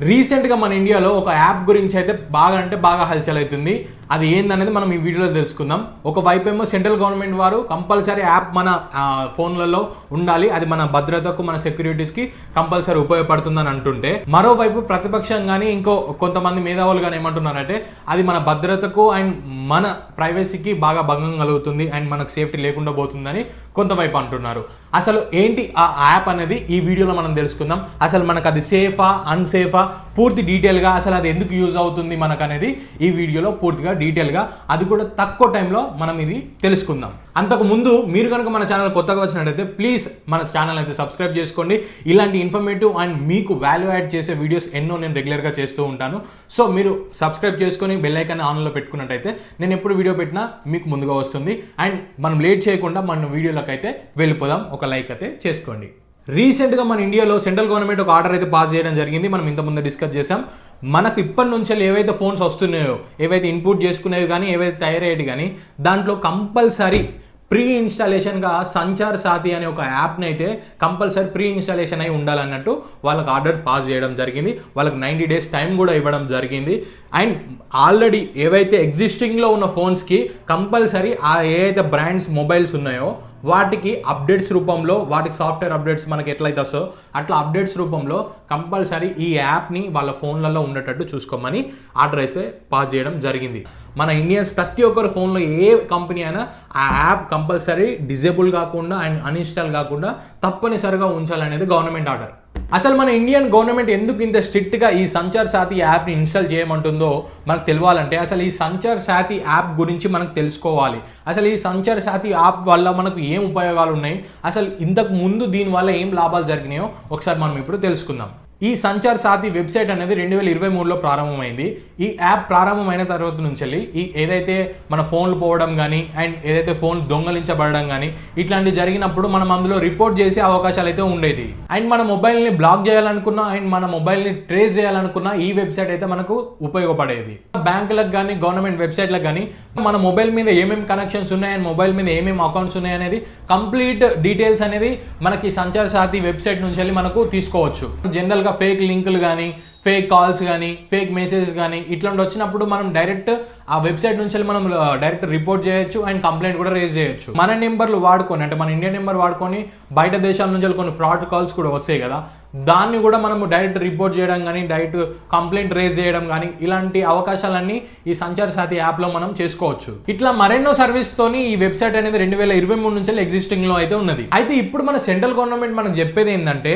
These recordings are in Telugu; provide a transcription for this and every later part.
రీసెంట్గా మన ఇండియాలో ఒక యాప్ గురించి అయితే బాగా అంటే బాగా హల్చల్ అవుతుంది. అది ఏందనేది మనం ఈ వీడియోలో తెలుసుకుందాం. ఒక వైపు ఏమో సెంట్రల్ గవర్నమెంట్ వారు కంపల్సరీ యాప్ మన ఫోన్లలో ఉండాలి. అది మన భద్రతకు మన సెక్యూరిటీస్కి కంపల్సరీ ఉపయోగపడుతుందని అంటుంటే. మరోవైపు ప్రతిపక్షం కానీ ఇంకో కొంతమంది మేధావులు కానీ ఏమంటున్నారంటే అది మన భద్రతకు అండ్ మన ప్రైవసీకి బాగా భంగం కలుగుతుంది అండ్ మనకు సేఫ్టీ లేకుండా పోతుందని కొంతవైపు అంటున్నారు. అసలు ఏంటి ఆ యాప్ అనేది? ఈ వీడియోలో మనం తెలుసుకుందాం. అసలు మనకు అది సేఫా అన్సేఫా? పూర్తి డీటెయిల్గా అసలు అది ఎందుకు యూజ్ అవుతుంది మనకు అనేది ఈ వీడియోలో పూర్తిగా డీటెయిల్గా. అది కూడా తక్కువ టైంలో మనం ఇది తెలుసుకుందాం. అంతకు ముందు మీరు కనుక మన ఛానల్ కొత్తగా వచ్చినట్టయితే ప్లీజ్ మన ఛానల్ అయితే సబ్స్క్రైబ్ చేసుకోండి. ఇలాంటి ఇన్ఫర్మేటివ్ అండ్ మీకు వాల్యూ యాడ్ చేసే వీడియోస్ ఎన్నో నేను రెగ్యులర్గా చేస్తూ ఉంటాను. సో మీరు సబ్స్క్రైబ్ చేసుకొని బెల్ ఐకాన్ ఆన్లో పెట్టుకున్నట్టయితే నేను ఎప్పుడు వీడియో పెట్టినా మీకు ముందుగా వస్తుంది. అండ్ మనం లేట్ చేయకుండా మన వీడియోలకు అయితే వెళ్ళిపోదాం. ఒక లైక్ అయితే చేసుకోండి. రీసెంట్గా మన ఇండియాలో సెంట్రల్ గవర్నమెంట్ ఒక ఆర్డర్ అయితే పాస్ చేయడం జరిగింది. మనం ఇంతకుముందు డిస్కస్ చేసాం మనకు ఇప్పటి నుంచి ఏవైతే ఫోన్స్ వస్తున్నాయో ఏవైతే ఇన్పుట్ చేసుకునేవి కానీ ఏవైతే తయారయ్యేవి కానీ దాంట్లో కంపల్సరీ ప్రీ ఇన్స్టాలేషన్గా సంచార్ సాతి అనే ఒక యాప్ని అయితే కంపల్సరీ ప్రీ ఇన్స్టాలేషన్ అయి ఉండాలన్నట్టు వాళ్ళకి ఆర్డర్ పాస్ చేయడం జరిగింది. వాళ్ళకి నైంటీ డేస్ టైం కూడా ఇవ్వడం జరిగింది. అండ్ ఆల్రెడీ ఏవైతే ఎగ్జిస్టింగ్లో ఉన్న ఫోన్స్కి కంపల్సరీ ఆ ఏవైతే బ్రాండ్స్ మొబైల్స్ ఉన్నాయో వాటికి అప్డేట్స్ రూపంలో వాటికి సాఫ్ట్వేర్ అప్డేట్స్ మనకి ఎట్లయితే వస్తో అట్లా అప్డేట్స్ రూపంలో కంపల్సరీ ఈ యాప్ని వాళ్ళ ఫోన్లలో ఉండేటట్టు చూసుకోమని ఆర్డర్ అయితే పాస్ చేయడం జరిగింది. మన ఇండియన్స్ ప్రతి ఒక్కరు ఫోన్లో ఏ కంపెనీ అయినా ఆ యాప్ కంపల్సరీ డిజేబుల్ కాకుండా అండ్ అన్ఇన్స్టాల్ కాకుండా తప్పనిసరిగా ఉంచాలనేది గవర్నమెంట్ ఆర్డర్ అసలు మన ఇండియన్ గవర్నమెంట్ ఎందుకు ఇంత స్ట్రిక్ట్గా ఈ సంచార్ సాతి యాప్ని ఇన్స్టాల్ చేయమంటుందో మనకు తెలియాలంటే అసలు ఈ సంచార్ సాతి యాప్ గురించి మనకు తెలుసుకోవాలి. అసలు ఈ సంచార్ సాతి యాప్ వల్ల మనకు ఏం ఉపయోగాలు ఉన్నాయి? అసలు ఇంతకు ముందు దీనివల్ల ఏం లాభాలు జరిగినాయో ఒకసారి మనం ఇప్పుడు తెలుసుకుందాం. ఈ సంచార్ సాతి వెబ్సైట్ అనేది రెండు వేల ఇరవై మూడులో ప్రారంభమైంది. ఈ యాప్ ప్రారంభమైన తర్వాత నుంచి వెళ్ళి ఈ ఏదైతే మన ఫోన్లు పోవడం కానీ అండ్ ఏదైతే ఫోన్ దొంగలించబడడం కానీ ఇట్లాంటివి జరిగినప్పుడు మనం అందులో రిపోర్ట్ చేసే అవకాశాలు అయితే ఉండేది. అండ్ మన మొబైల్ని బ్లాక్ చేయాలనుకున్నా అండ్ మన మొబైల్ని ట్రేస్ చేయాలనుకున్నా ఈ వెబ్సైట్ అయితే మనకు ఉపయోగపడేది. బ్యాంకులకు కానీ గవర్నమెంట్ వెబ్సైట్లకు కానీ మన మొబైల్ మీద ఏమేమి కనెక్షన్స్ ఉన్నాయి అండ్ మొబైల్ మీద ఏమేమి అకౌంట్స్ ఉన్నాయి అనేది కంప్లీట్ డీటెయిల్స్ అనేది మనకి సంచార్ సాతి వెబ్సైట్ నుంచి వెళ్ళి మనకు తీసుకోవచ్చు. జనరల్గా ఫేక్ లింకులు కానీ ఫేక్ కాల్స్ కానీ ఫేక్ మెసేజెస్ కానీ ఇట్లాంటి వచ్చినప్పుడు మనం డైరెక్ట్ ఆ వెబ్సైట్ నుంచి వెళ్ళి మనం డైరెక్ట్ రిపోర్ట్ చేయొచ్చు అండ్ కంప్లైంట్ కూడా రేజ్ చేయొచ్చు. మన నెంబర్లు వాడుకొని అంటే మన ఇండియన్ నెంబర్ వాడుకొని బయట దేశాల నుంచి వెళ్ళి కొన్ని ఫ్రాడ్ కాల్స్ కూడా వస్తాయి కదా దాన్ని కూడా మనము డైరెక్ట్ రిపోర్ట్ చేయడం కానీ డైరెక్ట్ కంప్లైంట్ రేజ్ చేయడం కానీ ఇలాంటి అవకాశాలన్నీ ఈ సంచార సాతి యాప్లో మనం చేసుకోవచ్చు. ఇట్లా మరెన్నో సర్వీస్ తోని ఈ వెబ్సైట్ అనేది రెండు వేల ఇరవై మూడు నుంచి ఎగ్జిస్టింగ్లో అయితే ఉన్నది. అయితే ఇప్పుడు మన సెంట్రల్ గవర్నమెంట్ మనకు చెప్పేది ఏంటంటే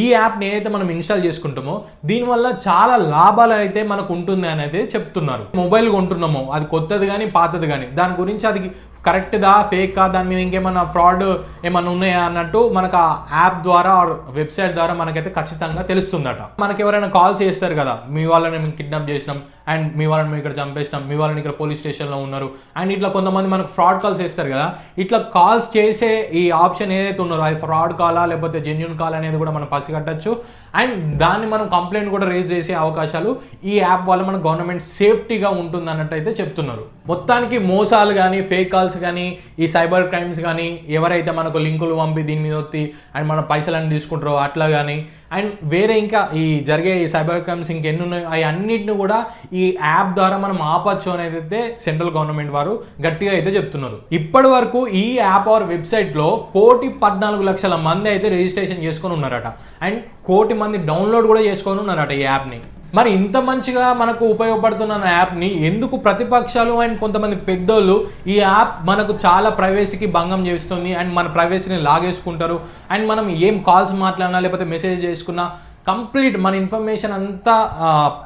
ఈ యాప్ని ఏదైతే మనం ఇన్స్టాల్ చేసుకుంటామో దీనివల్ల చాలా లాభాలు అయితే మనకు ఉంటుంది అనేది చెప్తున్నారు. మొబైల్ కొంటున్నాము అది కొత్తది కానీ పాతది కానీ దాని గురించి అది కరెక్ట్దా ఫేకా దాని మీద ఇంకేమైనా ఫ్రాడ్ ఏమన్నా ఉన్నాయా అన్నట్టు మనకు ఆ యాప్ ద్వారా వెబ్సైట్ ద్వారా మనకైతే ఖచ్చితంగా తెలుస్తుందట. మనకి ఎవరైనా కాల్ చేస్తారు కదా మీ వాళ్ళని మేము కిడ్నాప్ చేసినాం అండ్ మీ వాళ్ళని మేము ఇక్కడ చంపేసినాం మీ వాళ్ళని ఇక్కడ పోలీస్ స్టేషన్లో ఉన్నారు అండ్ ఇట్లా కొంతమంది మనకు ఫ్రాడ్ కాల్స్ చేస్తారు కదా ఇట్లా కాల్స్ చేసే ఈ ఆప్షన్ ఏదైతే ఉన్నారో అది ఫ్రాడ్ కాలా లేకపోతే జెన్యున్ కాల్ అనేది కూడా మనం పసిగట్టచ్చు అండ్ దాన్ని మనం కంప్లైంట్ కూడా రేజ్ చేసే అవకాశాలు ఈ యాప్ వల్ల మన గవర్నమెంట్ సేఫ్టీగా ఉంటుంది అన్నట్టు అయితే చెప్తున్నారు. మొత్తానికి మోసాలు కానీ ఫేక్ కాల్స్ కానీ ఈ సైబర్ క్రైమ్స్ కానీ ఎవరైతే మనకు లింకులు పంపి దీని మీద వచ్చి అండ్ మన పైసలన్నీ తీసుకుంటారో అట్లా కానీ అండ్ వేరే ఇంకా ఈ జరిగే ఈ సైబర్ క్రైమ్స్ ఇంకెన్ని ఉన్నాయో అవి అన్నిటిని కూడా ఈ యాప్ ద్వారా మనం ఆపచ్చు అనేది అయితే సెంట్రల్ గవర్నమెంట్ వారు గట్టిగా అయితే చెప్తున్నారు. ఇప్పటి వరకు ఈ యాప్ ఆర్ వెబ్సైట్లో కోటి పద్నాలుగు లక్షల మంది అయితే రిజిస్ట్రేషన్ చేసుకొని ఉన్నారట. అండ్ కోటి మంది డౌన్లోడ్ కూడా చేసుకొని ఉన్నారట ఈ యాప్ని మరి ఇంత మంచిగా మనకు ఉపయోగపడుతున్న యాప్ని ఎందుకు ప్రతిపక్షాలు అండ్ కొంతమంది పెద్దోళ్ళు ఈ యాప్ మనకు చాలా ప్రైవసీకి భంగం చేస్తుంది అండ్ మన ప్రైవసీని లాగేసుకుంటారు అండ్ మనం ఏం కాల్స్ మాట్లాడినా లేకపోతే మెసేజ్ చేసుకున్నా కంప్లీట్ మన ఇన్ఫర్మేషన్ అంతా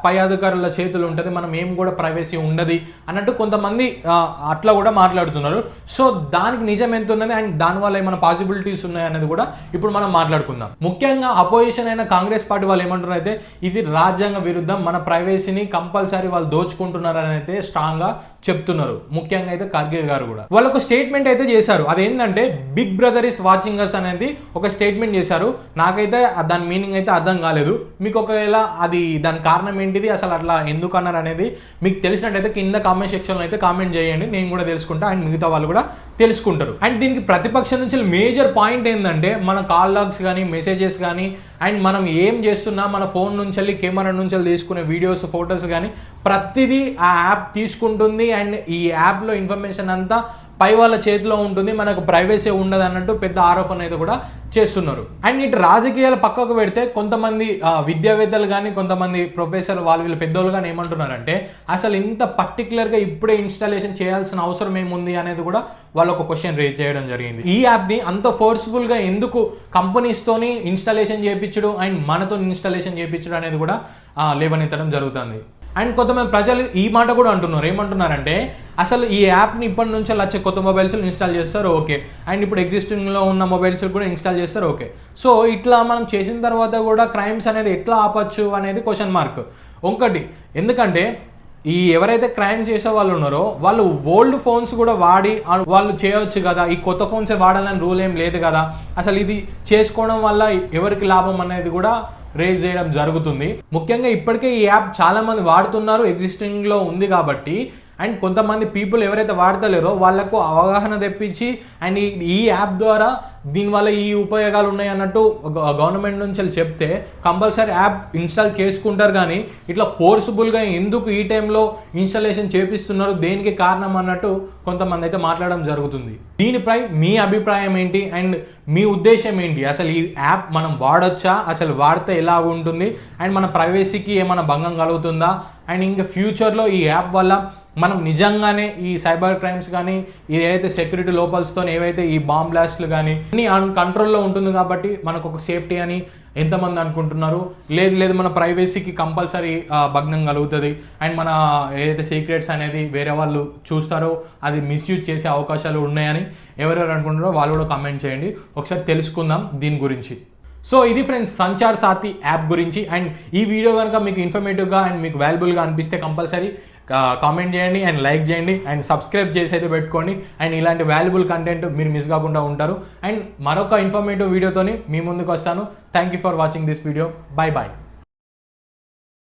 పై అధికారుల చేతులు ఉంటుంది. మనం ఏం కూడా ప్రైవసీ ఉండదు అన్నట్టు కొంతమంది అట్లా కూడా మాట్లాడుతున్నారు. సో దానికి నిజం ఎంత ఉన్నది అండ్ దానివల్ల ఏమైనా పాసిబిలిటీస్ ఉన్నాయి అనేది కూడా ఇప్పుడు మనం మాట్లాడుకుందాం. ముఖ్యంగా అపోజిషన్ అయిన కాంగ్రెస్ పార్టీ వాళ్ళు ఏమంటున్నారు అయితే ఇది రాజ్యాంగ విరుద్ధం మన ప్రైవసీని కంపల్సరీ వాళ్ళు దోచుకుంటున్నారు అని అయితే స్ట్రాంగ్గా చెప్తున్నారు. ముఖ్యంగా అయితే ఖర్గే గారు కూడా. వాళ్ళు ఒక స్టేట్మెంట్ అయితే చేశారు. అదేంటంటే big brother is watching us అనేది ఒక స్టేట్మెంట్ చేశారు. నాకైతే దాని మీనింగ్ అయితే అర్థం కాలేదు మీకు ఒకవేళ అది దాని కారణం ఏంటిది? అసలు అట్లా ఎందుకు అన్నారు అనేది మీకు తెలిసినట్టయితే కింద కామెంట్ సెక్షన్లో అయితే కామెంట్ చేయండి. నేను కూడా తెలుసుకుంటా. అండ్ మిగతా వాళ్ళు కూడా తెలుసుకుంటారు. అండ్ దీనికి ప్రతిపక్షం నుంచి మేజర్ పాయింట్ ఏంటంటే మన కాల్ లాగ్స్ కానీ మెసేజెస్ కానీ అండ్ మనం ఏం చేస్తున్నా మన ఫోన్ నుంచి వెళ్ళి కెమెరా నుంచి వెళ్ళి తీసుకునే వీడియోస్ ఫొటోస్ కానీ ప్రతిదీ ఆ యాప్ తీసుకుంటుంది. అండ్ ఈ యాప్లో ఇన్ఫర్మేషన్ అంతా పై వాళ్ళ చేతిలో ఉంటుంది మనకు ప్రైవసీ ఉండదు అన్నట్టు పెద్ద ఆరోపణ అయితే కూడా చేస్తున్నారు. అండ్ ఇటు రాజకీయాలు పక్కకు పెడితే కొంతమంది విద్యావేత్తలు కానీ కొంతమంది ప్రొఫెసర్ వాళ్ళు వీళ్ళు పెద్దోళ్ళు కానీ ఏమంటున్నారంటే అసలు ఇంత పర్టికులర్గా ఇప్పుడే ఇన్స్టాలేషన్ చేయాల్సిన అవసరం ఏముంది అనేది కూడా వాళ్ళు ఒక క్వశ్చన్ రేజ్ చేయడం జరిగింది. ఈ యాప్ని అంత ఫోర్స్ఫుల్గా ఎందుకు కంపెనీస్తోని ఇన్స్టాలేషన్ చేయించడం అండ్ మనతో ఇన్స్టాలేషన్ చేయించడం అనేది కూడా లేవనెత్తడం జరుగుతుంది. అండ్ కొంతమంది ప్రజలు ఈ మాట కూడా అంటున్నారు. ఏమంటున్నారంటే అసలు ఈ యాప్ని ఇప్పటి నుంచి వచ్చే కొత్త మొబైల్స్ ఇన్స్టాల్ చేస్తారు ఓకే. అండ్ ఇప్పుడు ఎగ్జిస్టింగ్లో ఉన్న మొబైల్స్ కూడా ఇన్స్టాల్ చేస్తారు ఓకే. సో ఇట్లా మనం చేసిన తర్వాత కూడా క్రైమ్స్ అనేది ఎట్లా ఆపచ్చు అనేది క్వశ్చన్ మార్క్ ఒకటి ఎందుకంటే ఈ ఎవరైతే క్రైమ్ చేసే వాళ్ళు ఉన్నారో వాళ్ళు ఓల్డ్ ఫోన్స్ కూడా వాడి వాళ్ళు చేయవచ్చు కదా. ఈ కొత్త ఫోన్స్ వాడాలని రూల్ ఏం లేదు కదా. అసలు ఇది చేసుకోవడం వల్ల ఎవరికి లాభం అనేది కూడా రేజ్ చేయడం జరుగుతుంది. ముఖ్యంగా ఇప్పటికే ఈ యాప్ చాలా మంది వాడుతున్నారు ఎగ్జిస్టింగ్లో ఉంది కాబట్టి. అండ్ కొంతమంది పీపుల్ ఎవరైతే వాడతలేరో వాళ్ళకు అవగాహన తెప్పించి అండ్ ఈ ఈ యాప్ ద్వారా దీనివల్ల ఈ ఉపయోగాలు ఉన్నాయి అన్నట్టు గవర్నమెంట్ నుంచి చెప్తే కంపల్సరీ యాప్ ఇన్స్టాల్ చేసుకుంటారు కానీ ఇట్లా ఫోర్సుబుల్గా ఎందుకు ఈ టైంలో ఇన్స్టాలేషన్ చేపిస్తున్నారు దేనికి కారణం అన్నట్టు కొంతమంది అయితే మాట్లాడడం జరుగుతుంది. దీనిపై మీ అభిప్రాయం ఏంటి? అండ్ మీ ఉద్దేశం ఏంటి? అసలు ఈ యాప్ మనం వాడొచ్చా? అసలు వాడితే ఎలా ఉంటుంది? అండ్ మన ప్రైవసీకి ఏమైనా భంగం కలుగుతుందా? అండ్ ఇంకా ఫ్యూచర్లో ఈ యాప్ వల్ల మనం నిజంగానే ఈ సైబర్ క్రైమ్స్ కానీ ఏదైతే సెక్యూరిటీ లోపల్స్తో ఏవైతే ఈ బాంబ్ బ్లాస్ట్లు కానీ అన్ని కంట్రోల్లో ఉంటుంది కాబట్టి మనకు ఒక సేఫ్టీ అని ఎంతమంది అనుకుంటున్నారు? లేదు లేదు మన ప్రైవసీకి కంపల్సరీ భగ్నం కలుగుతుంది. అండ్ మన ఏదైతే సీక్రెట్స్ అనేది వేరే వాళ్ళు చూస్తారో అది మిస్యూజ్ చేసే అవకాశాలు ఉన్నాయని ఎవరెవరు అనుకుంటారో వాళ్ళు కూడా కామెంట్ చేయండి. ఒకసారి తెలుసుకుందాం దీని గురించి. సో ఇది ఫ్రెండ్స్ సంచార్ సాతి యాప్ గురించి. అండ్ ఈ వీడియో కనుక మీకు ఇన్ఫర్మేటివ్గా అండ్ మీకు వాల్యుబుల్గా అనిపిస్తే కంపల్సరీ కామెంట్ చేయండి అండ్ లైక్ చేయండి అండ్ సబ్స్క్రైబ్ చేసి అయితే పెట్టుకోండి. అండ్ ఇలాంటి వాల్యుబుల్ కంటెంట్ మీరు మిస్ కాకుండా ఉంటారు. అండ్ మరొక ఇన్ఫర్మేటివ్ వీడియోతోని మీ ముందుకు వస్తాను. Thank you for watching this video bye bye